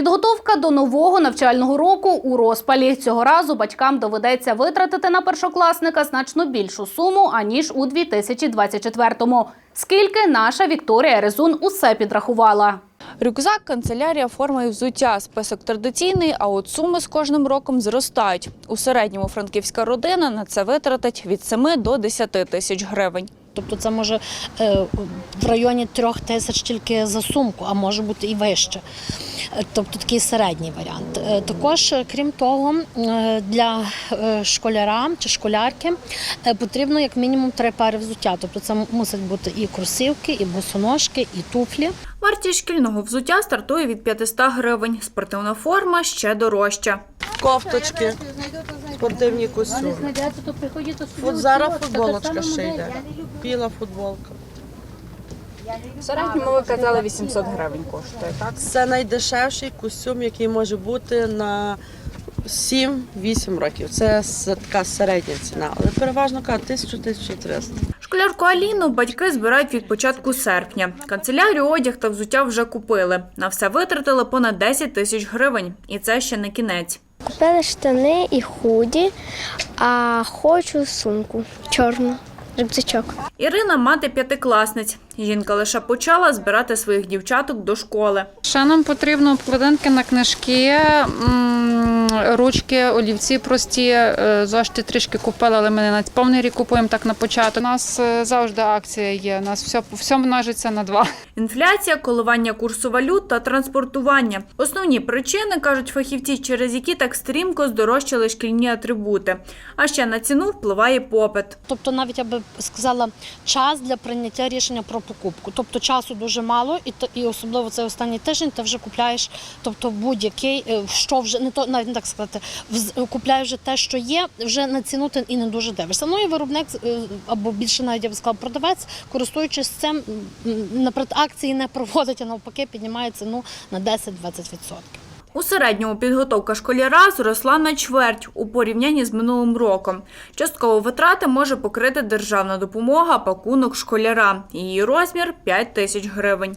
Підготовка до нового навчального року у розпалі. Цього разу батькам доведеться витратити на першокласника значно більшу суму аніж у 2024-му. Скільки наша Вікторія Резун усе підрахувала. Рюкзак, канцелярія, форма і взуття. Список традиційний, а от суми з кожним роком зростають. У середньому франківська родина на це витратить від 7 до 10 тисяч гривень. Тобто це може е, в районі трьох тисяч тільки за сумку, а може бути і вище. Е, Тобто такий середній варіант. Е, Також, крім того, е, для школяра чи школярки е, потрібно як мінімум три пари взуття. Тобто це мусить бути і кросівки, і босоножки, і туфлі. Вартість шкільного взуття стартує від 500 гривень. Спортивна форма ще дорожча. кофточки, спортивні костюми. От зараз футболочка ще йде. Біла футболка. В середньому ви казали 800 гривень коштує, так? Це найдешевший костюм, який може бути на 7-8 років. Це така середня ціна, але переважно кажуть 1000-1300. Школярку Аліну батьки збирають від початку серпня. Канцелярію, одяг та взуття вже купили. На все витратили понад 10 тисяч гривень. І це ще не кінець. Купила штани і худі, а хочу сумку чорну, рюкзачок. Ірина мати п'ятикласниць. Жінка лише почала збирати своїх дівчаток до школи. Ще нам потрібно обкладинки на книжки, ручки, олівці прості, е, зошити трішки купили, але ми не на повний рік купуємо так на початок. У нас е, завжди акція є. У нас все, все множиться на два. Інфляція, коливання курсу валют та транспортування основні причини кажуть фахівці, через які так стрімко здорожчали шкільні атрибути. А ще на ціну впливає попит. Тобто, навіть я би сказала, час для прийняття рішення про покупку. Тобто часу дуже мало, і і особливо цей останній тиждень ти вже купляєш, тобто будь-який, е, що вже не то навіть не так сказати, купляєш вже те, що є, вже на ціну ти і не дуже дивишся. Ну і виробник е, або більше навіть я б сказала, продавець, користуючись цим, наприклад, акції не проводить, а навпаки піднімає ціну на 10-20%. У середньому підготовка школяра зросла на чверть у порівнянні з минулим роком. Частково витрати може покрити державна допомога пакунок школяра. Її розмір 5 тисяч гривень.